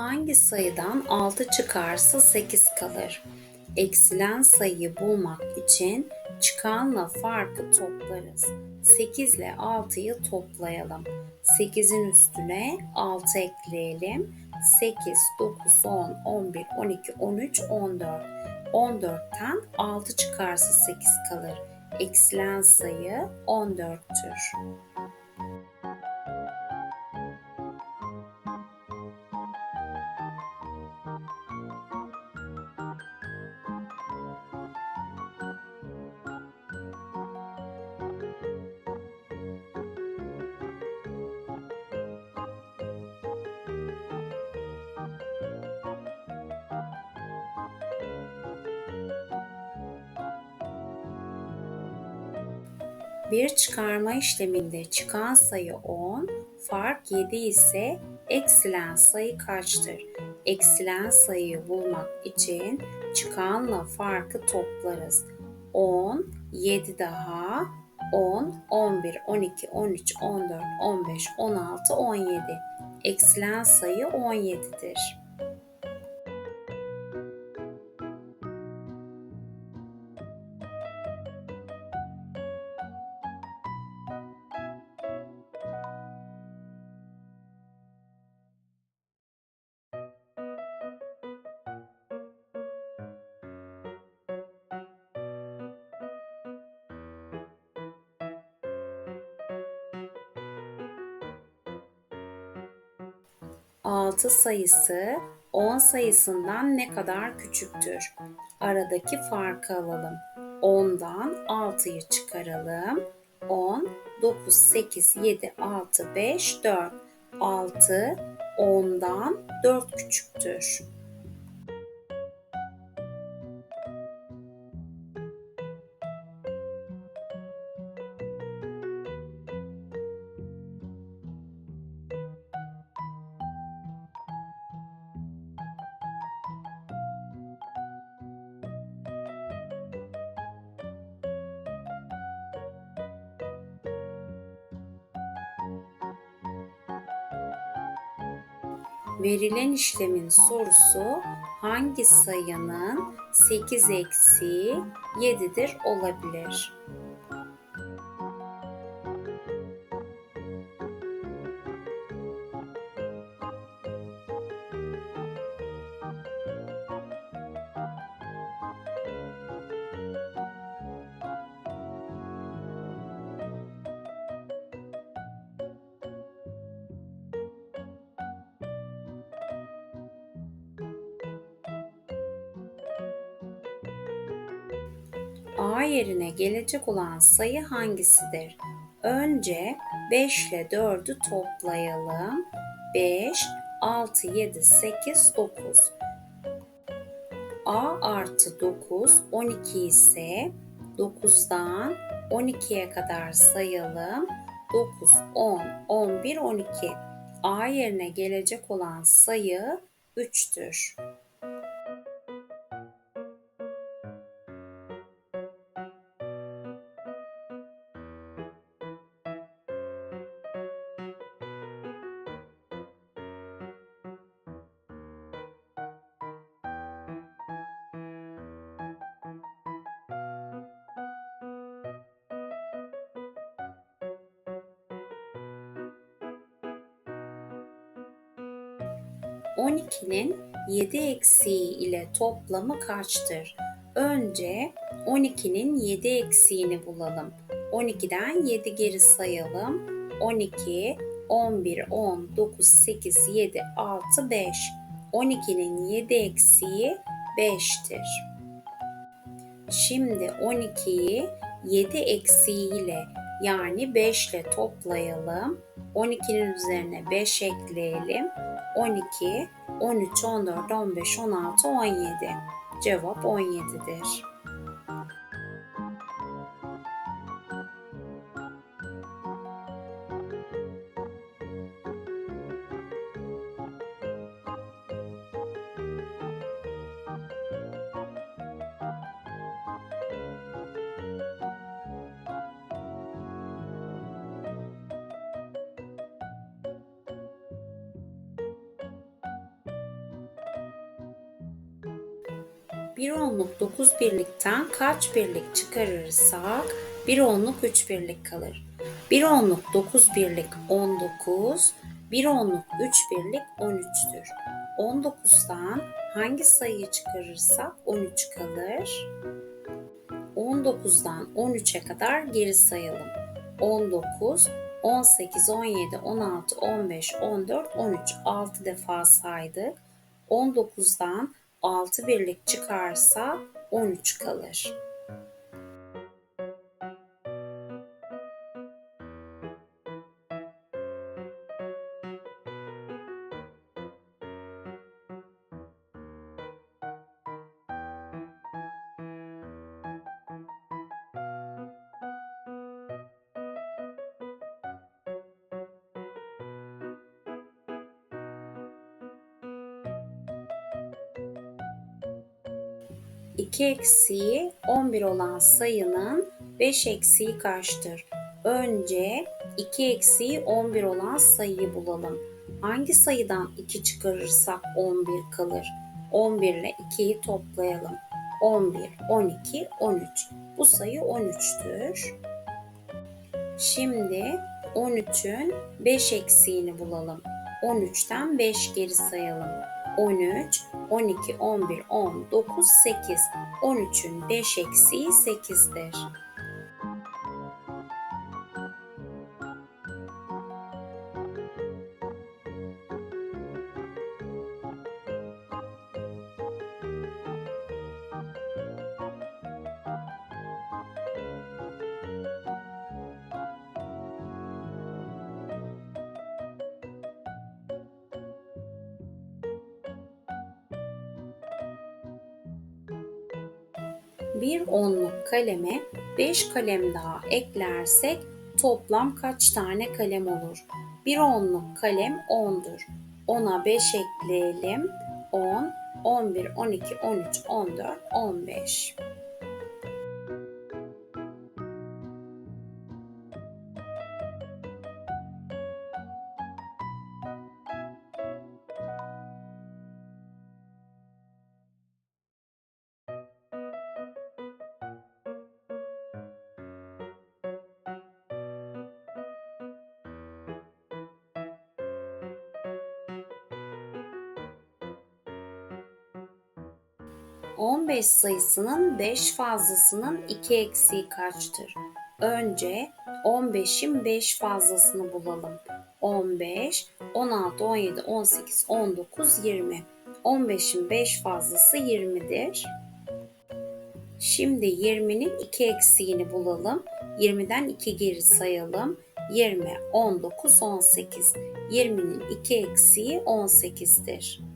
Hangi sayıdan 6 çıkarsa 8 kalır? Eksilen sayıyı bulmak için çıkanla farkı toplarız. 8 ile 6'yı toplayalım. 8'in üstüne 6 ekleyelim. 8, 9, 10, 11, 12, 13, 14. 14'ten 6 çıkarsa 8 kalır. Eksilen sayı 14'tür. Bir çıkarma işleminde çıkan sayı 10, fark 7 ise eksilen sayı kaçtır? Eksilen sayıyı bulmak için çıkanla farkı toplarız. 10, 7 daha, 10, 11, 12, 13, 14, 15, 16, 17. Eksilen sayı 17'dir. Altı sayısı 10 sayısından ne kadar küçüktür? Aradaki farkı alalım. 10'dan 6'yı çıkaralım. 10, 9, 8, 7, 6, 5, 4. 6, 10'dan 4 küçüktür. Verilen işlemin sorusu hangi sayının 8 eksi 7'dir olabilir? A yerine gelecek olan sayı hangisidir? Önce 5 ile 4'ü toplayalım. 5, 6, 7, 8, 9. A artı 9, 12 ise 9'dan 12'ye kadar sayalım. 9, 10, 11, 12. A yerine gelecek olan sayı 3'tür. 12'nin 7 eksiği ile toplamı kaçtır? Önce 12'nin 7 eksiğini bulalım. 12'den 7 geri sayalım. 12, 11, 10, 9, 8, 7, 6, 5. 12'nin 7 eksiği 5'tir. Şimdi 12'yi 7 eksiğiyle yani 5 ile toplayalım. 12'nin üzerine 5 ekleyelim. 12, 13, 14, 15, 16, 17. Cevap 17'dir. Bir onluk 9 birlikten kaç birlik çıkarırsak bir onluk 3 birlik kalır. Bir onluk 9 birlik 19, bir onluk 3 birlik 13'tür. 19'dan hangi sayıyı çıkarırsak 13 kalır. 19'dan 13'e kadar geri sayalım. 19, 18, 17, 16, 15, 14, 13 6 defa saydık. 19'dan 6 birlik çıkarsa 13 kalır. İki eksiği 11 olan sayının 5 eksiği kaçtır? Önce 2 eksiği 11 olan sayıyı bulalım. Hangi sayıdan 2 çıkarırsak 11 kalır? 11 ile 2'yi toplayalım. 11, 12, 13. Bu sayı 13'tür. Şimdi 13'ün 5 eksiğini bulalım. 13'ten 5 geri sayalım. 13, 12, 11, 10, 9, 8. 13'ün 5 eksiği 8'dir. Bir onluk kaleme 5 kalem daha eklersek toplam kaç tane kalem olur? Bir onluk kalem 10'dur. 10'a 5 ekleyelim. 10, 11, 12, 13, 14, 15. On beş sayısının 5 fazlasının 2 eksiği kaçtır? Önce 15'in 5 fazlasını bulalım. 15, 16, 17, 18, 19, 20. 15'in 5 fazlası 20'dir. Şimdi 20'nin 2 eksiğini bulalım. 20'den 2 geri sayalım. 20, 19, 18. 20'nin 2 eksiği 18'dir.